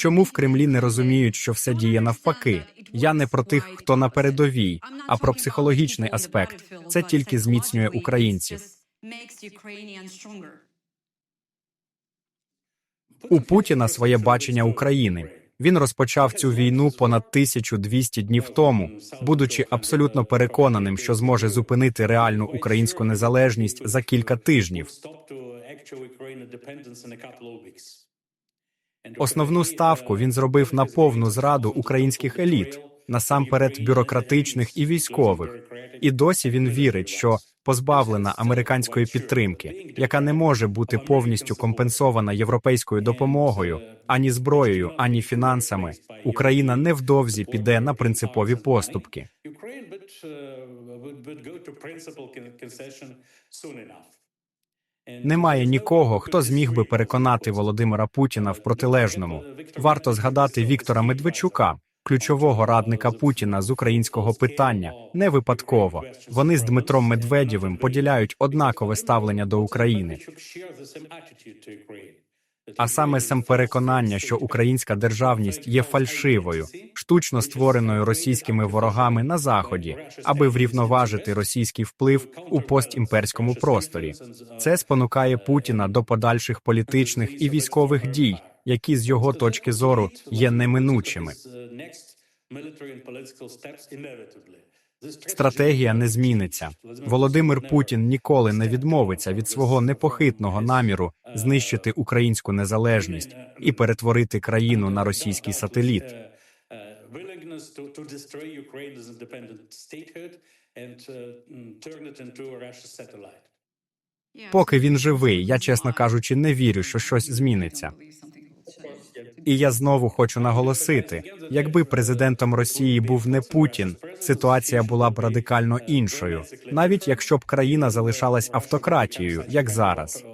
Чому в Кремлі не розуміють, що все діє навпаки? Я не про тих, хто на передовій, а про психологічний аспект. Це тільки зміцнює українців. У Путіна своє бачення України. Він розпочав цю війну понад 1200 днів тому, будучи абсолютно переконаним, що зможе зупинити реальну українську незалежність за кілька тижнів. Основну ставку він зробив на повну зраду українських еліт, насамперед бюрократичних і військових. І досі він вірить, що позбавлена американської підтримки, яка не може бути повністю компенсована європейською допомогою, ані зброєю, ані фінансами, Україна невдовзі піде на принципові поступки. Немає нікого, хто зміг би переконати Володимира Путіна в протилежному. Варто згадати Віктора Медведчука, ключового радника Путіна з українського питання. Не випадково вони з Дмитром Медведєвим поділяють однакове ставлення до України. А саме сам переконання, що українська державність є фальшивою, штучно створеною російськими ворогами на заході, аби врівноважити російський вплив у постімперському просторі. Це спонукає Путіна до подальших політичних і військових дій, які з його точки зору є неминучими. Стратегія не зміниться. Володимир Путін ніколи не відмовиться від свого непохитного наміру знищити українську незалежність і перетворити країну на російський сателіт. Поки він живий, я чесно кажучи, не вірю, що щось зміниться. І я знову хочу наголосити: якби президентом Росії був не Путін, ситуація була б радикально іншою, навіть якщо б країна залишалась автократією, як зараз.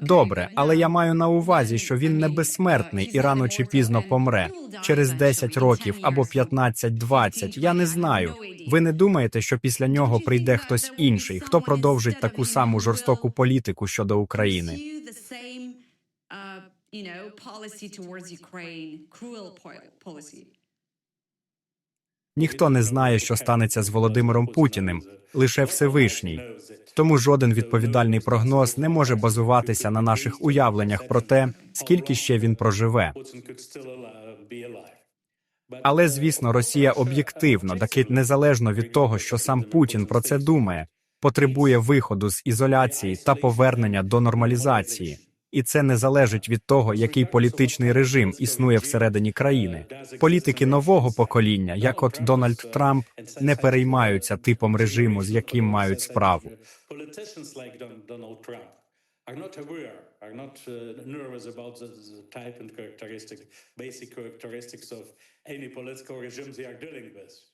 Добре, але я маю на увазі, що він не безсмертний і рано чи пізно помре через 10 років або 15-20, Я не знаю. Ви не думаєте, що після нього прийде хтось інший, хто продовжить таку саму жорстоку політику щодо України? Ніхто не знає, що станеться з Володимиром Путіним, лише Всевишній. Тому жоден відповідальний прогноз не може базуватися на наших уявленнях про те, скільки ще він проживе. Але звісно, Росія об'єктивно, таки незалежно від того, що сам Путін про це думає, потребує виходу з ізоляції та повернення до нормалізації, і це не залежить від того, який політичний режим існує всередині країни. Політики нового покоління, як от Дональд Трамп, не переймаються типом режиму, з яким мають справу. are not aware, are not uh, nervous about the, type and characteristic, any political regime they are dealing with.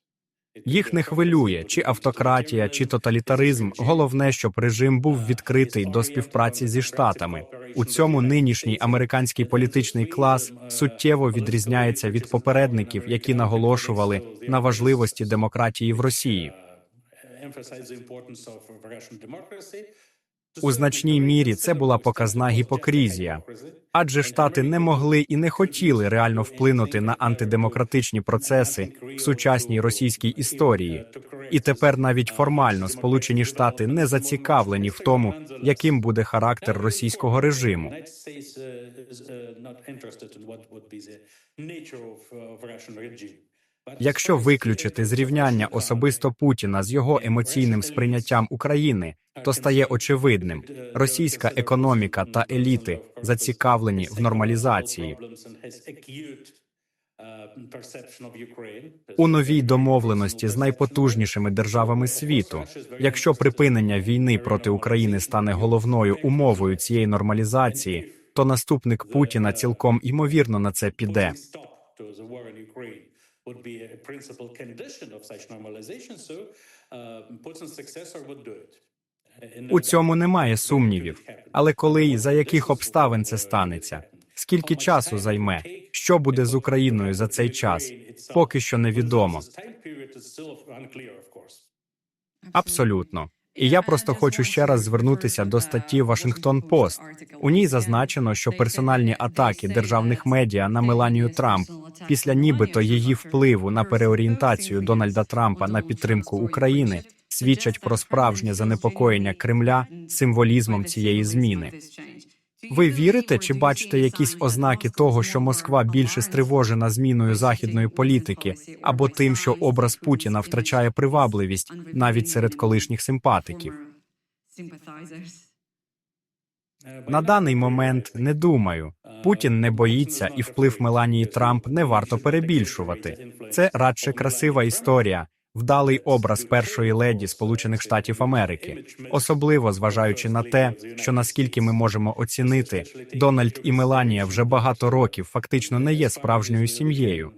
Їх не хвилює, чи автократія, чи тоталітаризм. Головне, щоб режим був відкритий до співпраці зі штатами. У цьому нинішній американський політичний клас суттєво відрізняється від попередників, які наголошували на важливості демократії в Росії. У значній мірі це була показна гіпокризія, адже штати не могли і не хотіли реально вплинути на антидемократичні процеси в сучасній російській історії. І тепер навіть формально Сполучені Штати не зацікавлені в тому, яким буде характер російського режиму. Якщо виключити зрівняння особисто Путіна з його емоційним сприйняттям України, то стає очевидним, російська економіка та еліти зацікавлені в нормалізації. У новій домовленості з найпотужнішими державами світу, якщо припинення війни проти України стане головною умовою цієї нормалізації, то наступник Путіна цілком імовірно на це піде. Would be a principal condition of such normalization, so uh, Putin's successor would do it. У цьому немає сумнівів. Але коли і за яких обставин це станеться? Скільки часу займе? Що буде з Україною за цей час? Поки що невідомо. Абсолютно. І я просто хочу ще раз звернутися до статті Вашингтон Пост. У ній зазначено, що персональні атаки державних медіа на Меланію Трамп після нібито її впливу на переорієнтацію Дональда Трампа на підтримку України свідчать про справжнє занепокоєння Кремля символізмом цієї зміни. Ви вірите чи бачите якісь ознаки того, що Москва більше стривожена зміною західної політики, або тим, що образ Путіна втрачає привабливість навіть серед колишніх симпатиків? На даний момент не думаю. Путін не боїться, і вплив Меланії Трамп не варто перебільшувати. Це радше красива історія, вдалий образ першої леді Сполучених Штатів Америки, особливо зважаючи на те, що наскільки ми можемо оцінити, Дональд і Меланія вже багато років фактично не є справжньою сім'єю.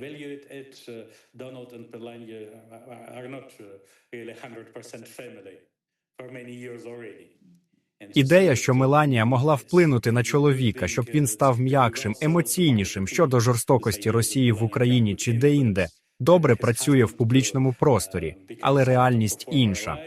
evaluate it, Donald and Melania are- are not really 100% family for many years already. And Ідея, що Меланія могла вплинути на чоловіка, щоб він став м'якшим, емоційнішим щодо жорстокості Росії в Україні чи де-інде, добре працює в публічному просторі, але реальність інша.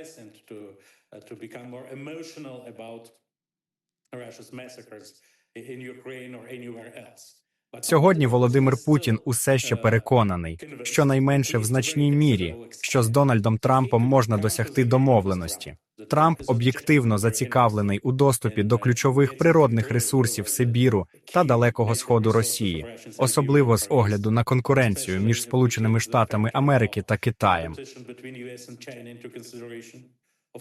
Сьогодні Володимир Путін усе ще переконаний, що найменше в значній мірі, що з Дональдом Трампом можна досягти домовленості. Трамп об'єктивно зацікавлений у доступі до ключових природних ресурсів Сибіру та Далекого Сходу Росії, особливо з огляду на конкуренцію між Сполученими Штатами Америки та Китаєм.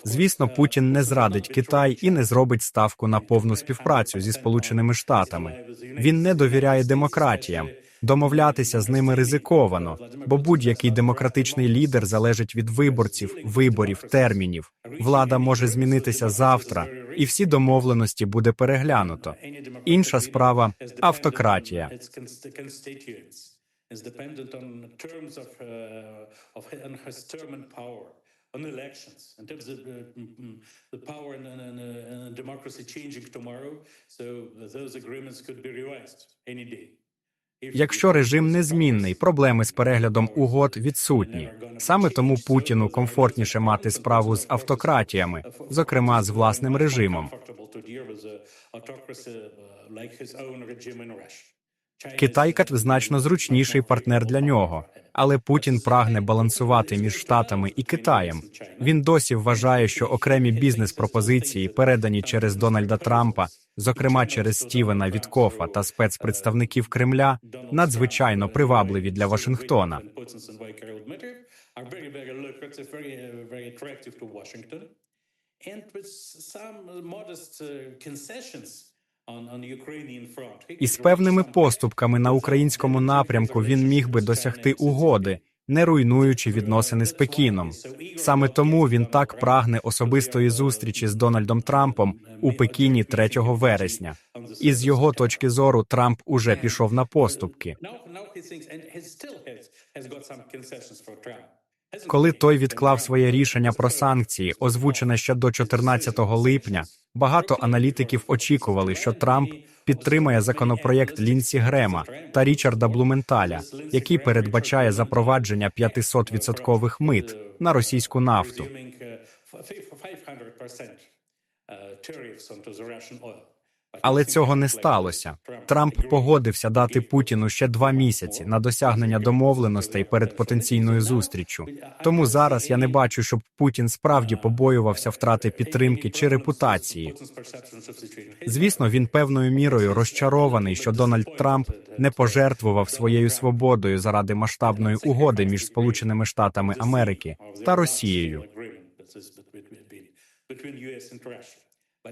Звісно, Путін не зрадить Китай і не зробить ставку на повну співпрацю зі Сполученими Штатами. Він не довіряє демократіям. Домовлятися з ними ризиковано, бо будь-який демократичний лідер залежить від виборців, виборів, термінів. Влада може змінитися завтра, і всі домовленості буде переглянуто. Інша справа автократія. on uh, and elections, uh, mm, mm, the power and, and, and, uh, and democracy changing tomorrow. So those agreements could be revised any day. Якщо режим незмінний, проблеми з переглядом угод відсутні. Саме тому Путіну комфортніше мати справу з автократіями, зокрема з власним режимом. Китай значно зручніший партнер для нього, але Путін прагне балансувати між Штатами і Китаєм. Він досі вважає, що окремі бізнес-пропозиції, передані через Дональда Трампа, зокрема через Стівена Віткофа та спецпредставників Кремля, надзвичайно привабливі для Вашингтона. And with some modest uh, concessions on, on the Ukrainian front. He І з певними поступками на українському напрямку він міг би досягти угоди, не руйнуючи відносини з Пекіном. Саме тому він так прагне особистої зустрічі з Дональдом Трампом у Пекіні 3 вересня. І з його точки зору Трамп уже пішов на поступки. Коли той відклав своє рішення про санкції, озвучене ще до 14 липня, багато аналітиків очікували, що Трамп підтримає законопроєкт Лінсі Грема та Річарда Блументаля, який передбачає запровадження 500% мит на російську нафту. Resuming, f- 500% tariffs onto the Russian oil. But Але цього не сталося. Трамп погодився дати Путіну ще два місяці на досягнення домовленостей перед потенційною зустріччю. Тому зараз я не бачу, щоб Путін справді побоювався втрати підтримки чи репутації. Звісно, він певною мірою розчарований, що Дональд Трамп не пожертвував своєю свободою заради масштабної угоди між Сполученими Штатами Америки та Росією.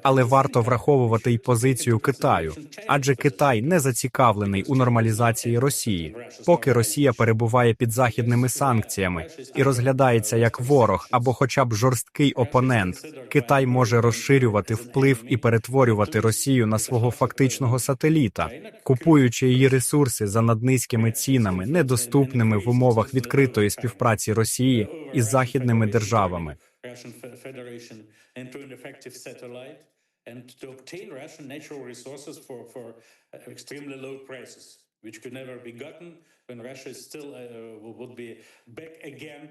Але варто враховувати й позицію Китаю, адже Китай не зацікавлений у нормалізації Росії, поки Росія перебуває під західними санкціями і розглядається як ворог або, хоча б жорсткий опонент. Китай може розширювати вплив і перетворювати Росію на свого фактичного сателіта, купуючи її ресурси за наднизькими цінами, недоступними в умовах відкритої співпраці Росії із західними державами. Russian Federation into an effective satellite and to obtain Russian natural resources for, for uh, extremely low prices, which could never be gotten when Russia still uh, would be back again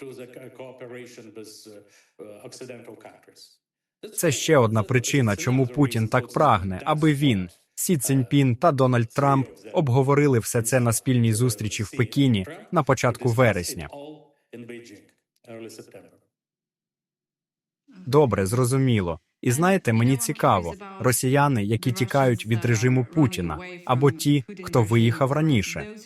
to the cooperation with uh, uh, Occidental countries. Це ще одна причина, чому Путін так прагне, аби він, Сі Цзіньпін та Дональд Трамп обговорили все це на спільній зустрічі в Пекіні на початку вересня. All early September. Добре, зрозуміло. І знаєте, мені цікаво, росіяни, які тікають від режиму Путіна, або ті, хто виїхав раніше.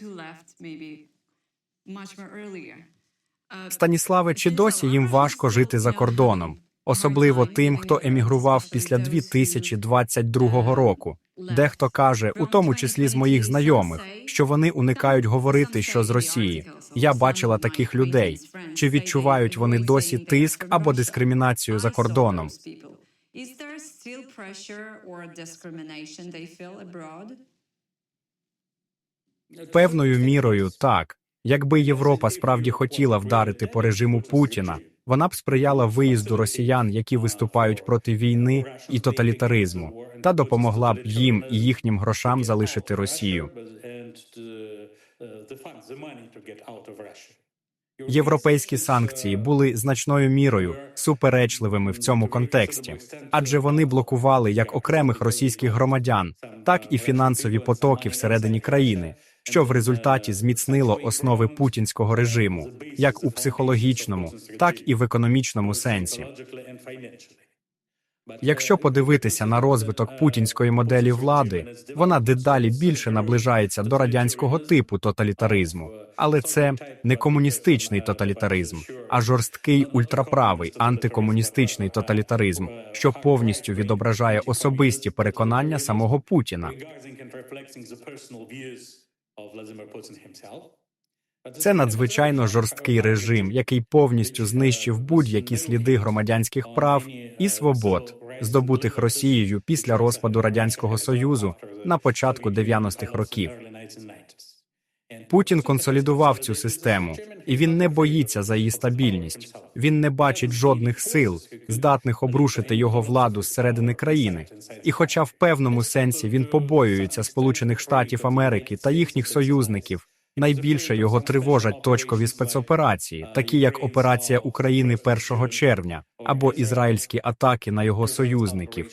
Станіславе, чи досі їм важко жити за кордоном, особливо тим, хто емігрував після 2022 року. Дехто каже, у тому числі з моїх знайомих, що вони уникають говорити, що з Росії. Я бачила таких людей. Чи відчувають вони досі тиск або дискримінацію за кордоном? Певною мірою так. Якби Європа справді хотіла вдарити по режиму Путіна, вона б сприяла виїзду росіян, які виступають проти війни і тоталітаризму, та допомогла б їм і їхнім грошам залишити Росію. Європейські санкції були значною мірою суперечливими в цьому контексті, адже вони блокували як окремих російських громадян, так і фінансові потоки всередині країни, що в результаті зміцнило основи путінського режиму, як у психологічному, так і в економічному сенсі. Якщо подивитися на розвиток путінської моделі влади, вона дедалі більше наближається до радянського типу тоталітаризму, але це не комуністичний тоталітаризм, а жорсткий ультраправий антикомуністичний тоталітаризм, що повністю відображає особисті переконання самого Путіна. Це надзвичайно жорсткий режим, який повністю знищив будь-які сліди громадянських прав і свобод, здобутих Росією після розпаду радянського союзу на початку 90-х років. Путін консолідував цю систему, і він не боїться за її стабільність. Він не бачить жодних сил, здатних обрушити його владу зсередини країни. І, хоча в певному сенсі він побоюється Сполучених Штатів Америки та їхніх союзників, найбільше його тривожать точкові спецоперації, такі як операція України 1 червня або ізраїльські атаки на його союзників.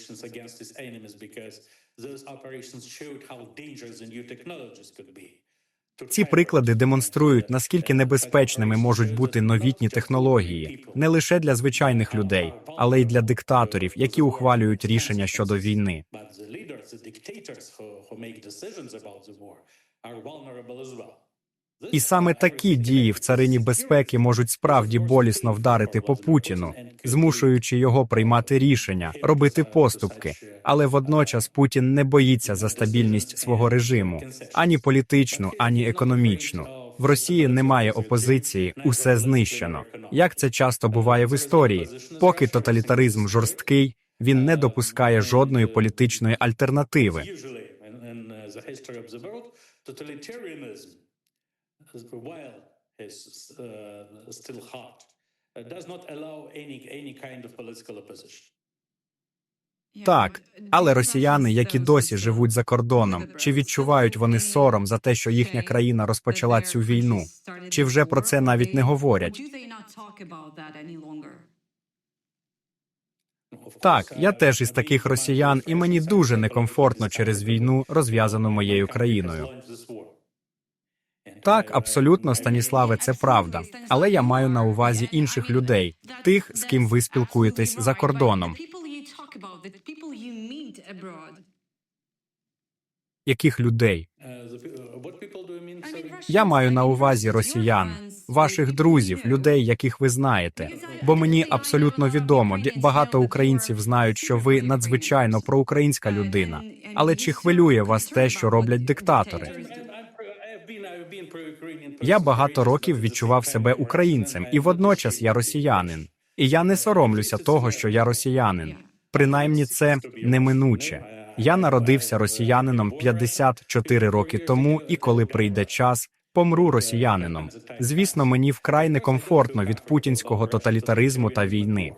Ці приклади демонструють, наскільки небезпечними можуть бути новітні технології не лише для звичайних людей, але й для диктаторів, які ухвалюють рішення щодо війни. Are vulnerable as well. І саме такі дії в царині безпеки можуть справді болісно вдарити по Путіну, змушуючи його приймати рішення, робити поступки. Але водночас Путін не боїться за стабільність свого режиму ані політичну, ані економічну. В Росії немає опозиції, усе знищено. Як це часто буває в історії, поки тоталітаризм жорсткий, він не допускає жодної політичної альтернативи. While is uh, still hot, uh, does not allow any any kind of political opposition. Так, але росіяни, які досі живуть за кордоном, чи відчувають вони сором за те, що їхня країна розпочала цю війну? Чи вже про це навіть не говорять? Так, я теж із таких росіян, і мені дуже некомфортно через війну, розв'язану моєю країною. Так, абсолютно, Станіславе, це правда. Але я маю на увазі інших людей, тих, з ким ви спілкуєтесь за кордоном. Яких людей? Uh, uh? Я маю на увазі росіян, ваших друзів, людей, яких ви знаєте. Бо мені абсолютно відомо, багато українців знають, що ви надзвичайно проукраїнська людина. Але чи хвилює вас те, що роблять диктатори? Я багато років відчував себе українцем, і водночас я росіянин. І я не соромлюся того, що я росіянин. Принаймні, це неминуче. Я народився росіянином 54 роки тому, і коли прийде час, помру росіянином. Звісно, мені вкрай некомфортно від путінського тоталітаризму та війни.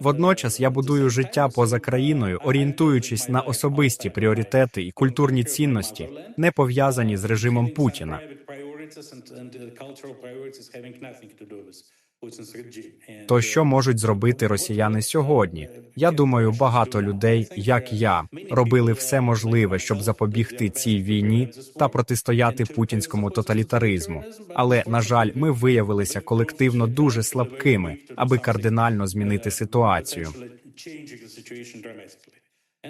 Водночас я будую життя поза країною, орієнтуючись на особисті пріоритети і культурні цінності, не пов'язані з режимом Путіна. То що можуть зробити росіяни сьогодні? Я думаю, багато людей, як я, робили все можливе, щоб запобігти цій війні та протистояти путінському тоталітаризму. Але на жаль, ми виявилися колективно дуже слабкими, аби кардинально змінити ситуацію.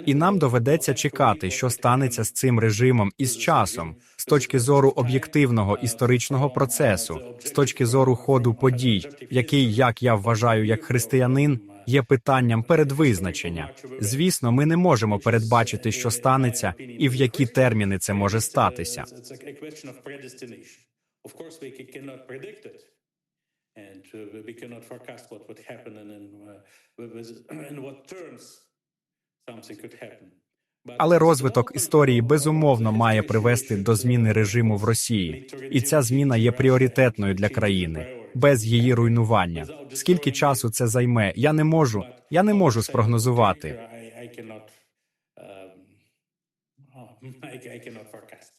І нам доведеться чекати, що станеться з цим режимом із часом, з точки зору об'єктивного історичного процесу, з точки зору ходу подій, який, як я вважаю, як християнин, є питанням передвизначення. Звісно, ми не можемо передбачити, що станеться, і в які терміни це може статися. And uh, we cannot forecast what would happen and in, uh, with- in what terms something could happen. But Але розвиток історії безумовно має привести до зміни режиму в Росії, і ця зміна є пріоритетною для країни без її руйнування. Скільки часу це займе? Я не можу. Я не можу спрогнозувати.